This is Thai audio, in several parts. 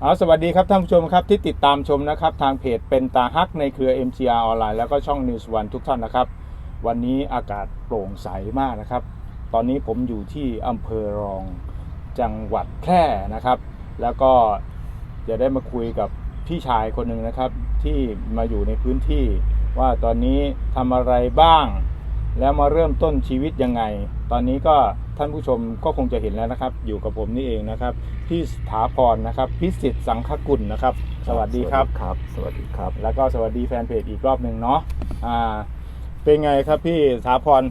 เอาสวัสดีครับท่านผู้ชมครับที่ติดตามชมนะครับ ทางเพจเป็นตาฮักในเครือ MGR ออนไลน์แล้วก็ช่อง News One ทุกท่านนะครับ วันนี้อากาศโปร่งใสมากนะครับ ตอนนี้ผมอยู่ที่อำเภอรองจังหวัดแพร่นะครับ แล้วก็จะได้มาคุยกับพี่ชายคนหนึ่งนะครับ ที่มาอยู่ในพื้นที่ว่าตอนนี้ทำอะไรบ้าง แล้วมาเริ่มต้นชีวิตยังไง ตอนนี้ก็ ท่านผู้ชมก็คงจะเห็นแล้วนะครับ อยู่กับผมนี่เองนะครับ พี่สถาพรนะครับพิสิทธิ์สังฆกุลนะครับ สวัสดีครับ ครับ สวัสดีครับ แล้วก็สวัสดีแฟนเพจอีกรอบหนึ่งเนาะอ่าเป็นไงครับพี่สถาพร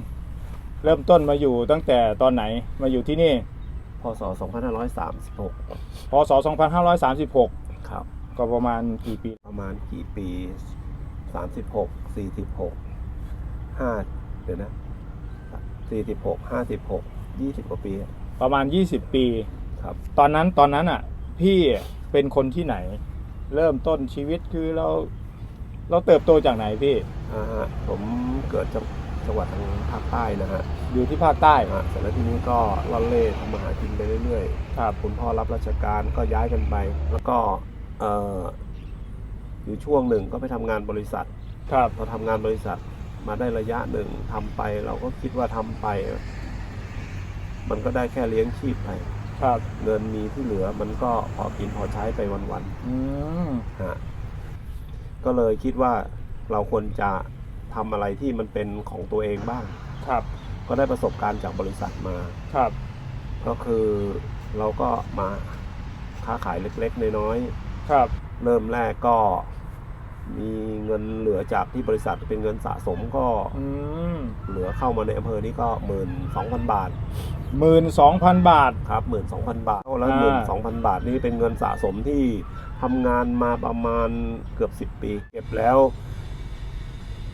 เริ่มต้นมาอยู่ตั้งแต่ตอนไหนมาอยู่ที่นี่ พศ 2536 พศ 2536 ครับ ก็ประมาณกี่ปี ประมาณกี่ปี 36 46 5เดี๋ยวนะ46 56 20กว่าปีอะประมาณ 20 ปี ครับ ตอนนั้นตอนนั้นอะ พี่เป็นคนที่ไหน เริ่มต้นชีวิตคือเรา เราเติบโตจากไหนพี่ อ่าฮะผมเกิดจังจังหวัดทางภาคใต้นะฮะอยู่ที่ภาคใต้อ่าเสร็จแล้วทีนี้ก็ล่อนเล่ทำมาหากินไปเรื่อยครับๆ คุณพ่อรับราชการก็ย้ายกันไป แล้วก็เอ่ออยู่ช่วงหนึ่งก็ไปทำงานบริษัท ครับ เราทำงานบริษัทมาได้ระยะหนึ่งทำไปเราก็คิดว่าทำไป มันก็ได้แค่เลี้ยงชีพไปครับเงินมีที่เหลือมันก็พอกินพอใช้ไปวันอืมๆฮะก็เลยคิดว่าเราควรจะทำอะไรที่มันเป็นของตัวเองบ้าง ครับก็ได้ประสบการณ์จากบริษัทมา ครับก็คือเราก็มาค้าขายเล็กๆน้อยครับๆเริ่มแรกก็มีเงินเหลือจากที่บริษัทเป็นเงินสะสมก็อืมเหลือเข้ามาในอำเภอนี่ก็หมื่นสองพันบาทหมื่นสองพันบาท ครับหมื่นสองพันบาทแล้วอ่าหมื่นสองพันบาทนี่เป็นเงินสะสมที่ทำงานมาประมาณเกือบสิบปี เก็บแล้ว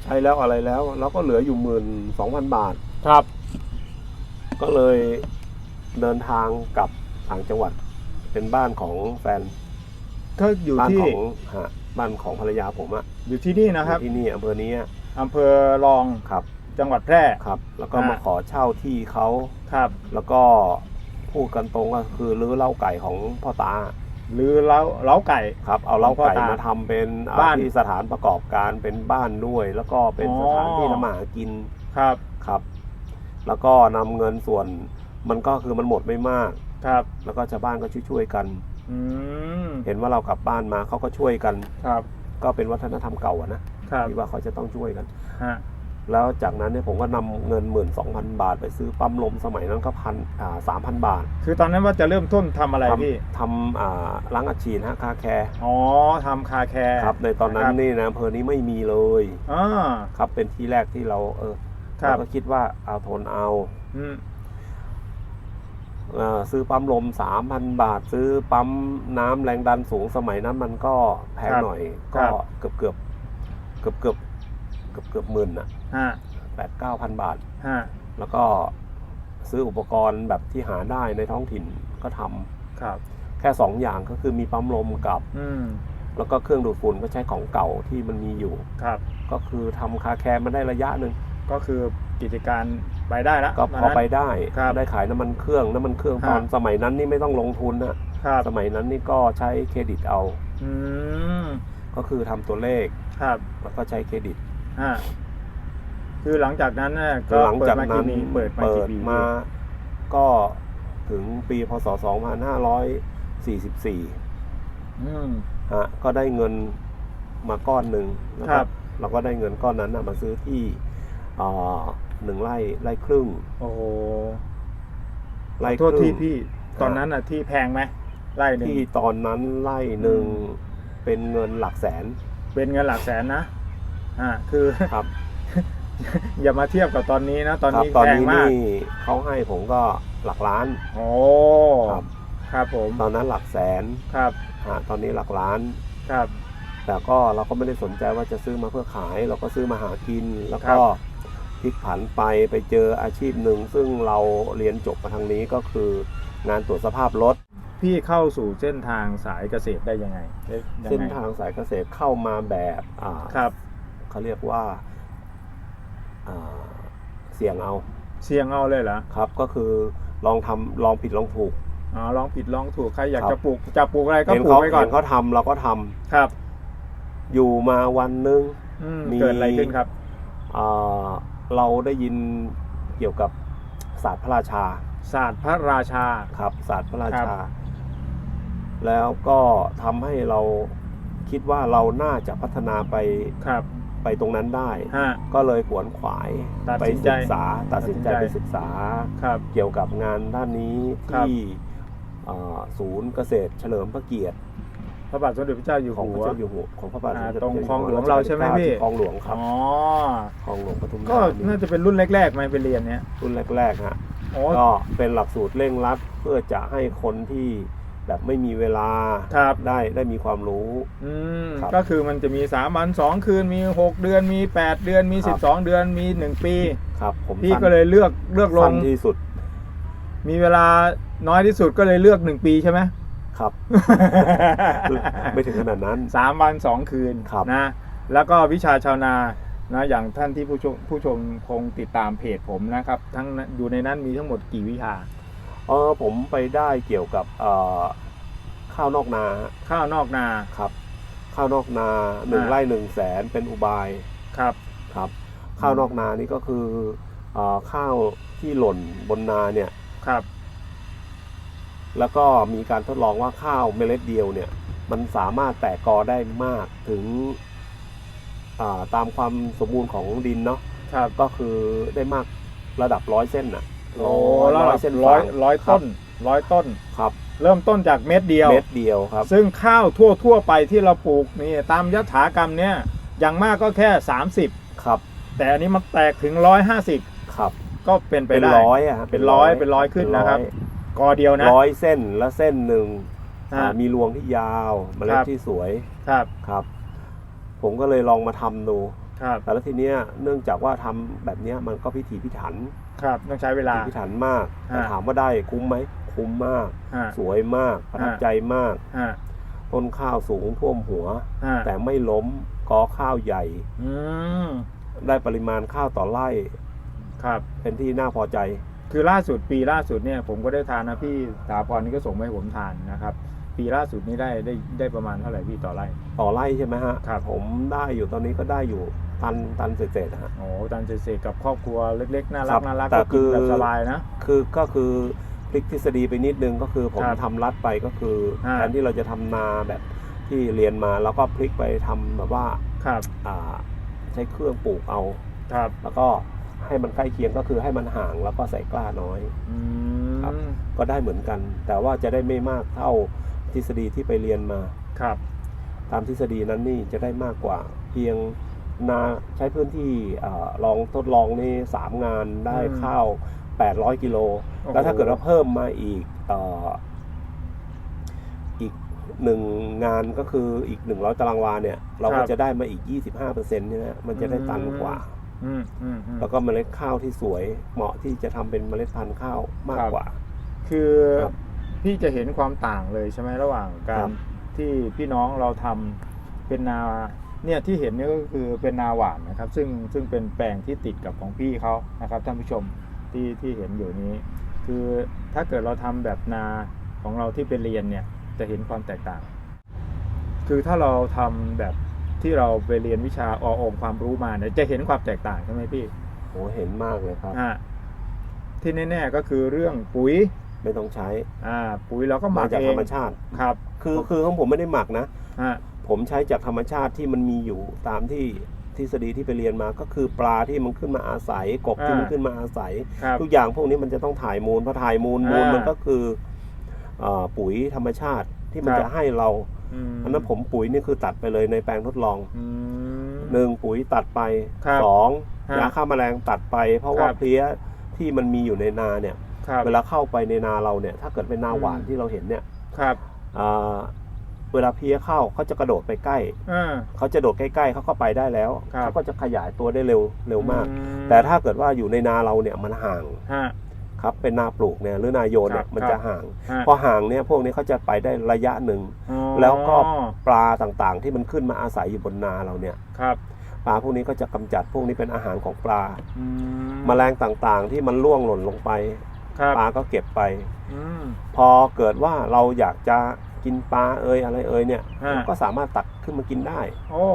ใช้แล้วอะไรแล้ว แล้วก็เหลืออยู่หมื่นสองพันบาท ครับ ก็เลยเดินทางกลับต่างจังหวัด เป็นบ้านของแฟน ก็อยู่บ้านที่ของฮะบ้านของภรรยาผมอะอยู่ที่นี่นะครับอยู่ที่นี่อำเภอนี้อะอำเภอรองครับจังหวัดแพร่ ครับ แล้วก็อ่ามมาขอเช่าที่เขาครับแล้วก็พูดกันตรงก็คือรื้อเล้าไก่ของพ่อตาหรือเล้าเล้าไก่ ครับ เอาเล้าของพ่อไก่ตามมาทำเป็นอ่าบ้านที่สถานประกอบการเป็นบ้านด้วย แล้วก็เป็นอ๋อ สถานที่ทำมาหากิน ครับครับ แล้วก็นำเงินส่วนมันก็คือมันหมดไม่มาก ครับแล้วก็ชาวบ้านก็ช่วยๆกัน อืมเห็นว่าเรากลับบ้านมาเขาก็ช่วยกัน ครับก็เป็นวัฒนธรรมเก่าอะนะครับที่ว่าเขาจะต้องช่วยกัน ฮะแล้วจากนั้นเนี่ยผมก็นำเงินหมื่นสองพันบาท ไปซื้อปั๊มลมสมัยนั้นก็พันอ่าสามพันบาทคือตอนนั้นว่าจะเริ่มต้นทำอะไรพี่ทำทำอ่าล้างอัดฉีดฮะคาแคร์อ๋อทำคาแคร์ ครับในตอนนั้นครับ นี่นะอำเภอนี้ไม่มีเลยอ่าครับเป็นที่แรกที่เราเออครับเราก็คิดว่าเอาทนเอา อืมเอ่อ ซื้อปั๊มลมสามพันบาท ซื้อปั๊มน้ำแรงดันสูงสมัยนั้นมันก็แพงหน่อย ก็เกือบเกือบเกือบเกือบเกือบเกือบหมื่นอะฮะแปดเก้าพันบาทฮะแล้วก็ซื้ออุปกรณ์แบบที่หาได้ในท้องถิ่นก็ทำครับ แค่สองอย่างก็คือมีปั๊มลมกับอืมแล้วก็เครื่องดูดฝุ่นก็ใช้ของเก่าที่มันมีอยู่ครับ ก็คือทำคาแคร์มาได้ระยะหนึ่งก็คือกิจการ ไปได้แล้วก็พอไปได้ครับได้ขายน้ำมันเครื่องน้ำมันเครื่องครับตอนสมัยนั้นนี่ไม่ต้องลงทุนนะครับสมัยนั้นนี่ก็ใช้เครดิตเอาอืมก็คือทำตัวเลขครับแล้วก็ใช้เครดิตฮะคือหลังจากนั้นน่ะก็หลังเปิดจากมานั้กี่นปีเปิดมาเปิกี่ดปีมา ก็ถึงปีพศ 2544อืมฮะก็ได้เงินมาก้อนหนึ่งแล้วครัก็บเราก็ได้เงินก้อนนั้นนะมาซื้อที่อ่า หนึ่งไร่ไร่ครึ่งโอ้โหไร่โทษครึ่ที่งพี่ตอนนั้นน่ะที่แพงไหมไร่หนึ่งที่ตอนนั้นไร่หนึ่งอืมเป็นเงินหลักแสนเป็นเงินหลักแสนนะอ่าคือ ครับ อย่ามาเทียบกับตอนนี้นะตอนครับนี้ตอนแพงนี้มากนี่เขาให้ผมก็หลักล้าน โอ้ครับ ครับผมตอนนั้นหลักแสนครับฮะตอนนี้หลักล้าน ครับ แต่ก็เราก็ไม่ได้สนใจว่าจะซื้อมาเพื่อขาย เราก็ซื้อมาหากิน แล้วก็ พลิกผันไปไปเจออาชีพหนึ่ง ซึ่งเราเรียนจบมาทางนี้ก็คืองานตรวจสภาพรถ พี่เข้าสู่เส้นทางสายเกษตรได้ยังไงได้ยังไงเส้นทางสายเกษตรเข้ามาแบบอ่าครับเขาเรียกว่าอ่าเสี่ยงเอา เสี่ยงเอาเลยเหรอครับ ก็คือลองทำลองผิดลองถูกอ๋อลองผิดลองถูกใครอยากครับจะปลูกจะปลูกอะไรก็เห็นปลูกเขาไปก่อนเห็นเขาทำเราก็ทำครับ อยู่มาวันหนึงอืมมีเกิดอะไรขึ้นครับ เอ่อเราได้ยินเกี่ยวกับศาสตร์พระราชาศาสตร์พระราชา ครับศาสตร์พระราครัชาบแล้วก็ทำให้เราคิดว่าเราน่าจะพัฒนาไปครับไปตรงนั้นได้ ฮะ ก็เลยขวนขวายตัดไปสินใจศึกษาตัดสินใจตัดสินใจ ไปศึกษา ครับ เกี่ยวกับงานด้านนี้ครับ ที่เอ่อศูนย์เกษตรเฉลิมพระเกียรติ พระบาทสมเด็จพระเจ้าอยู่ของพหัระว เจ้าอยู่หัวของพระบาทสมอ่าเด็จตรงพะคลองหลวงรัชกเราใช่ไหมที่ก้พี่ที่ คลองหลวงครับอ๋อ คลองหลวงปทุมก็ธานีน่าจะเป็นรุ่นแรกๆไหมไปเรียนเนี้ยรุ่นแรกๆฮะ อ๋อ ก็เป็นหลักสูตรเร่งรัดเพื่อจะให้คนที่แบบไม่มีเวลาครับ ได้ได้มีความรู้ อืมครับก็คือมันจะมีสามวันสองคืนมีหกเดือนมีแปดเดือนมีครัสิบบสองเดือนมีหนึ่งปี ครับผมพี่สั้นก็เลยเลือกเลือกลสั้งนที่สุดมีเวลาน้อยที่สุดก็เลยเลือกหนึ่งปีใช่ไหม ครับ ไม่ถึงขนาดนั้น สามวันสองคืนครับ นะ แล้วก็วิชาชาวนานะอย่างท่านที่ผู้ชมผู้ชมคงติดตามเพจผมนะครับ ทั้งนั้นอยู่ในนั้นมีทั้งหมดกี่วิชา เออผมไปได้เกี่ยวกับเอ่อข้าวนอกนาฮะข้าวนอกนา ครับ ข้าวนอกนาหนึ่งอ่า ไร่หนึ่งแสนเป็นอุบายครับ ครับ ข้าวนอกนานี่ก็คือเอ่อข้าวที่หล่นบนนาเนี่ย ครับ แล้วก็มีการทดลองว่าข้าวเมล็ดเดียวเนี่ยมันสามารถแตกกอได้มากถึงอ่าตามความสมบูรณ์ของดินเนาะครับก็คือได้มากระดับร้อยเส้นน่ะโอ้แล้วร้อยเส้นร้อยฟางร้อยครัต้บนร้อยต้นครับเริ่มต้นจากเม็ดเดียวเม็ดเดียวครับ ซึ่งข้าวทั่วทั่วๆไปที่เราปลูกนี่ตามยถากรรมเนี่ยอย่างมากก็แค่ 30ครับ แต่อันนี้มันแตกถึง 150ครับ ก็เป็นไปเป็นได้ร้อยอะฮะเป็นร้อยเป็นร้อยขึ้นนะครับ กอเดียวนะ ร้อยเส้นแล้วเส้นหนึ่งฮะอ่ามีรวงที่ยาวเมล็คดรับ ที่สวยครับครับ ผมก็เลยลองมาทำดู ครับแต่แล้วทีเนี้ยเนื่องจากว่าทำแบบเนี้ยมันก็พิถีพิถันครับต้องใช้เวลาพิถีพิถันมากแต่ฮะถามว่าได้คุ้มไหมคุ้มมาก ฮะสวยมากประทับฮะใจมาก ฮะต้นข้าวสูงท่วมหัว ฮะแต่ไม่ล้มกอข้าวใหญ่ อืมได้ปริมาณข้าวต่อไร่ครับเป็นที่น่าพอใจ คือล่าสุดปีล่าสุดเนี่ยผมก็ได้ทานนะพี่สถาพรนี่ก็ส่งมาให้ผมทานนะครับ ปีล่าสุดนี้ได้ได้ได้ประมาณเท่าไหร่พี่ต่อไร่ ต่อไร่ใช่ไหมฮะครับ ผมได้อยู่ตอนนี้ก็ได้อยู่ตันตันเศษๆนะฮะ โอ้ตันเศษๆกับครอบครัวเล็กๆน่าครัรักบน่ารักแต่ก็กินแบบคือสบายนะ คือก็คือพลิกทฤษฎีไปนิดนึงก็คือผมครับทำรัดไปก็คือฮะ แทนที่เราจะทำนาแบบที่เรียนมาแล้วก็พลิกไปทำแบบว่าครับอ่าใช้เครื่องปลูกเอา ครับ แล้วก็ ให้มันใกล้เคียงก็คือให้มันห่างแล้วก็ใส่กล้าน้อย อืครับมก็ได้เหมือนกัน แต่ว่าจะได้ไม่มากเท่าทฤษฎีที่ไปเรียนมา ครับ ตามทฤษฎีนั้นนี่จะได้มากกว่า เพียงนาใช้พื้นที่อาลองทดลองนี่สามงานได้อืม ข้าว 800 กิโล โอ้โหแล้วถ้าเกิดว่าเพิ่มมาอีกเอออีกหนึ่งงานก็คืออีก 100 ตารางวาเนี่ย เราก็จะได้มาอีก 25%เนี่ยนะมันจะได้ตันกว่าอืมอืมอืม แล้วก็เมล็ดข้าวที่สวย เหมาะที่จะทำเป็นเมล็ดพันธุ์ข้าวมากครับกว่า คือครับพี่จะเห็นความต่างเลยใช่ไหมระหว่างกาครัรบที่พี่น้องเราทำเป็นนาเนี่ยที่เห็นเนี่ยก็คือเป็นนาหวานนะครับ ซึ่งซึ่งเป็นแปลงที่ติดกับของพี่เขานะครับท่านผู้ชมที่ที่เห็นอยู่นี้ คือถ้าเกิดเราทำแบบนาของเราที่ไปเรียนเนี่ยจะเห็นความแตกต่าง คือถ้าเราทำแบบ ที่เราไปเรียนวิชาอองค์ความรู้มาเนี่ยจะเห็นความแตกต่างใช่ไหมพี่โอ้เห็นมากเลยครับ อ่าที่แน่ๆก็คือเรื่องปุ๋ยไม่ต้องใช้อ่าปุ๋ยเราก็หมามักจากเอธรงรมชาติ ครับคือคือของผมไม่ได้หมักนะ ฮะผมใช้จากธรรมชาติที่มันมีอยู่ตามที่ทฤษฎีที่ไปเรียนมาก็คือปลาที่มันขึ้นมาอาศัยกบที่มันขึ้นมาอาศัย ครับ ทุกอย่างพวกนี้มันจะต้องถ่ายมูลพอถ่ายมูลมูลอ่ามัมันก็คือเอ่อปุ๋ยธรรมชาติที่มันครับ จะให้เรา มอันนั้นผมปุ๋ยนี่คือตัดไปเลยในแปลงทดลองอืมหนึ่งปุ๋ยตัดไปครับสองฮะยาฆ่าแมลงตัดไป เพราะว่าครับเพลี้ยที่มันมีอยู่ในนาเนี่ยครับเวลาเข้าไปในนาเราเนี่ย ถ้าเกิดเป็นนาหวานอืมที่เราเห็นเนี่ยครับอ่าเวลาเพลี้ยเข้าเขาจะกระโดดไปใกล้อ่าเขาจะโดดใกล้ๆเขาก็ไปได้แล้วครับเขาก็จะขยายตัวได้เร็วเร็วมากอืแต่ถ้าเกิดว่าอยู่ในนาเราเนี่ยมันห่างฮะ ครับเป็นนาปลูกเนี่ยหรือนาโยนเนี่ครัยบมันครับจะห่าง ฮะ พอห่างเนี่ยพวกนี้เขาจะไปได้ระยะหนึ่ง อ๋อแล้วก็ปลาต่างๆ ที่มันขึ้นมาอาศัยอยู่บนนาเราเนี่ยครับปลาพวกนี้ก็จะกำจัดพวกนี้เป็นอาหารของปลาอืแมลงต่างๆ ที่มันล่วงหล่นลงไป ครับปลาก็เก็บไป อืม พอเกิดว่าเราอยากจะกินปลาเอยอะไรเอยเนี่ยฮะเราก็สามารถตักขึ้นมากินได้ โอ้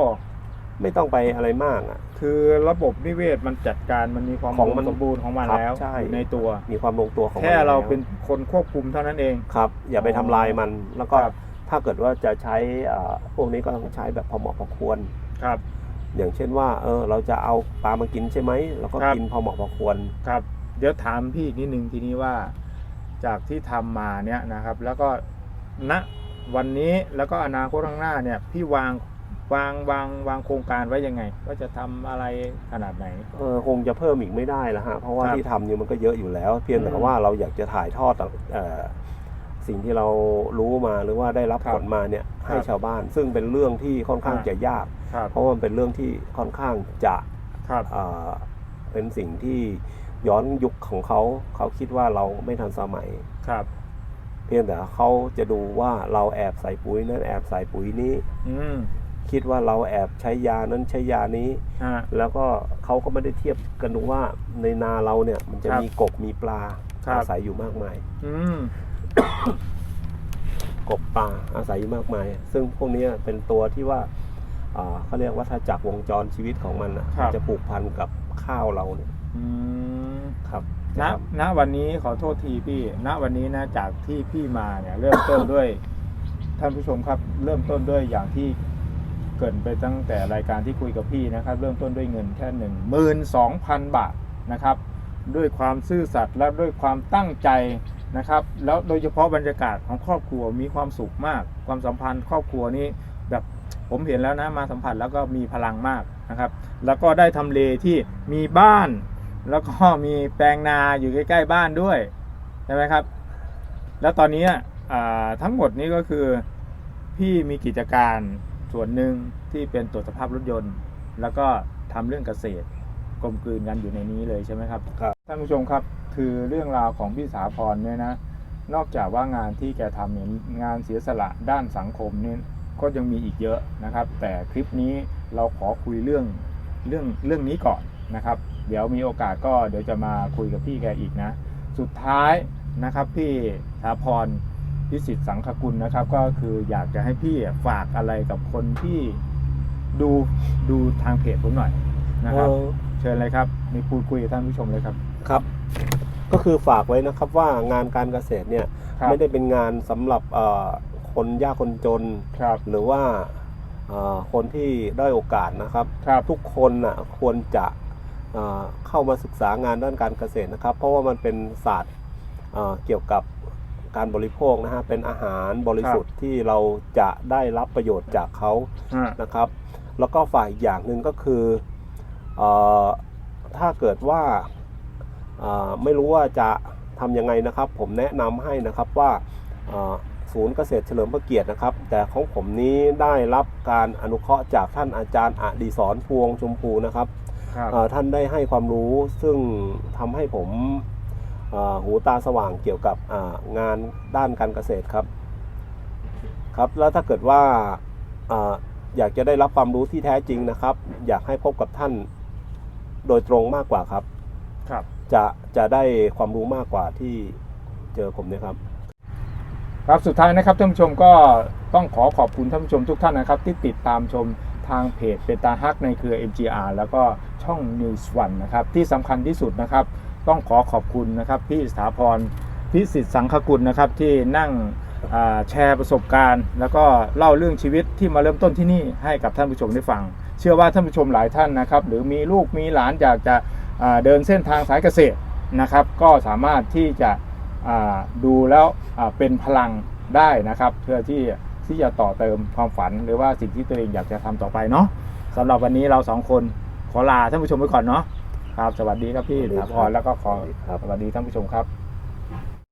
ไม่ต้องไปอะไรมากอะ คือระบบนิเวศมันจัดการมันมีความของมันสมบูรณ์ของมันครับแล้วใช่อยู่ในตัว มีความลงตัวของมันแค่เราล้วเป็นคนควบคุมเท่านั้นเองครับ อย่าไปทำลายมันแล้วก็ครับถ้าเกิดว่าจะใช้อ่าพวกนี้ก็ต้องใช้แบบพอเหมาะพอควรครับ อย่างเช่นว่าเออเราจะเอาปลามากินใช่ไหมเราก็ครับกินพอเหมาะพอควรครับ เดี๋ยวถามพี่อีกนิดนึงทีนี้ว่า จากที่ทำมาเนี่ยนะครับ แล้วก็ณวันนี้แล้วก็อนาคตข้างหน้าเนี่ยพี่วาง วางวางวางโครงการไว้ยังไง ว่าจะทำอะไรขนาดไหนเออคงจะเพิ่มอีกไม่ได้แล้วฮะเพราะว่าครับที่ทำอยู่มันก็เยอะอยู่แล้ว เพียงแต่อืมว่าเราอยากจะถ่ายทอดเอ่อสิ่งที่เรารู้มาหรือว่าได้รับครับผลมาเนี่ยให้ครับชาวบ้าน ซึ่งเป็นเรื่องที่ค่อนข้างอ่าจะยากครับเพราะว่ามันเป็นเรื่องที่ค่อนข้างจะครับเอ่อเป็นสิ่งที่ย้อนยุคของเขาเขาคิดว่าเราไม่ทันสมัยครับ เพียงแต่เขาจะดูว่าเราแอบใส่ปุ๋ยนั้นแอบใส่ปุ๋ยนี้อืม คิดว่าเราแอบใช้ยานั้นใช้ยานี้ฮะแล้วก็เขาก็ไม่ได้เทียบกันดูว่าในนาเราเนี่ยมันจะครับมีกบมีปลาครับ อาศัยอยู่มากมาย อืม กบปลาอาศัยอยู่มากมาย ซึ่งพวกเนี้ยเป็นตัวที่ว่าอ่าเขาเรียกว่าถ้าจักรวงจรชีวิตของมันอะครับ มันจะผูกพันกับข้าวเราเนี่ยอืมครับณนะครับณวันนี้ขอโทษทีพี่ ณวันนี้นะจากที่พี่มาเนี่ย เริ่มต้นด้วย ท่านผู้ชมครับ เริ่มต้นด้วยอย่างที่ เกินไปตั้งแต่รายการที่คุยกับพี่นะครับ เริ่มต้นด้วยเงินแค่หนึ่งหมื่นสองพันบาทนะครับ ด้วยความซื่อสัตย์และด้วยความตั้งใจนะครับ แล้วโดยเฉพาะบรรยากาศของครอบครัวมีความสุขมาก ความสัมพันธ์ครอบครัวนี้แบบผมเห็นแล้วนะมาสัมผัสแล้วก็มีพลังมากนะครับ แล้วก็ได้ทำเลที่มีบ้าน แล้วก็มีแปลงนาอยู่ใกล้ ๆ บ้านด้วยใช่ไหมครับ แล้วตอนนี้ทั้งหมดนี้ก็คือพี่มีกิจการ ส่วนหนึ่งที่เป็นตรวจสภาพรถยนต์ แล้วก็ทำเรื่องเกษตรกลมกลืนกันอยู่ในนี้เลยใช่ไหมครับครับท่านผู้ชมครับคือเรื่องราวของพี่สาพรเนี่ยนะ นอกจากว่างานที่แกทำเนี่ยงานเสียสละด้านสังคมเนี่ยก็ยังมีอีกเยอะนะครับ แต่คลิปนี้เราขอคุยเรื่องเรื่องเรื่องนี้ก่อนนะครับ เดี๋ยวมีโอกาสก็เดี๋ยวจะมาคุยกับพี่แกอีกนะ สุดท้ายนะครับพี่สาพร พิสิทธิ์สังคกุลนะครับ ก็คืออยากจะให้พี่ฝากอะไรกับคนที่ดูดูทางเพจผมหน่อยนะครับเอ่อเชิญเลยครับมีพูดคุยกับท่านผู้ชมเลยครับครับ ก็คือฝากไว้นะครับว่างานการเกษตรเนี่ยครับไม่ได้เป็นงานสำหรับเอ่อคนยากคนจนครับหรือว่าเอ่อคนที่ได้อยโอกาสนะครับครับทุกคนน่ะควรจะเอ่อเข้ามาศึกษางานด้านการเกษตรนะครับ เพราะว่ามันเป็นศาสตร์เอ่อเกี่ยวกับ การบริโภคนะฮะเป็นอาหารบริสุทธิ์ที่เราจะได้รับประโยชน์จากเขาฮะนะครับ แล้วก็ฝ่ายอีกอย่างหนึ่งก็คือเออถ้าเกิดว่าเอ่อไม่รู้ว่าจะทำยังไงนะครับ ผมแนะนำให้นะครับว่าเอ่อศูนย์เกษตรเฉลิมพระเกียรตินะครับ แต่ของผมนี้ได้รับการอนุเคราะห์จากท่านอาจารย์อดิศรพวงชมพูนะครับ ครับ เอ่อท่านได้ให้ความรู้ซึ่งทำให้ผมเอ่อ หูตาสว่างเกี่ยวกับอ่างานด้านการเกษตรครับครับแล้วถ้าเกิดว่าเอ่ออยากจะได้รับความรู้ที่แท้จริงนะครับ อยากให้พบกับท่านโดยตรงมากกว่าครับครับ จะจะได้ความรู้มากกว่าที่เจอผมเนะครับ ครับสุดท้ายนะครับท่านผู้ชมก็ต้องขอขอบคุณท่านผู้ชมทุกท่านนะครับ ที่ติดตามชมทางเพจเปตาฮักในเครือ MGR แล้วก็ช่อง News One นะครับ ที่สำคัญที่สุดนะครับ ต้องขอขอบคุณนะครับพี่สถาพรพิสิทธิ์สังคกุลนะครับที่นั่งแชร์ประสบการณ์ แล้วก็เล่าเรื่องชีวิตที่มาเริ่มต้นที่นี่ให้กับท่านผู้ชมได้ฟัง เชื่อว่าท่านผู้ชมหลายท่านนะครับ หรือมีลูกมีหลานอยากจะเดินเส้นทางสายเกษตรนะครับ ก็สามารถที่จะดูแล้วเป็นพลังได้นะครับ เพื่อที่ที่จะต่อเติมความฝันหรือว่าสิ่งที่ตัวเองอยากจะทำต่อไปเนาะสำหรับวันนี้เราสองคนขอลาท่านผู้ชมไปก่อนเนาะ ครับ สวัสดีครับพี่สวัสดีถาครับพรแล้วก็ขอสวัสดีครับ สวัสดีท่านผู้ชมครับ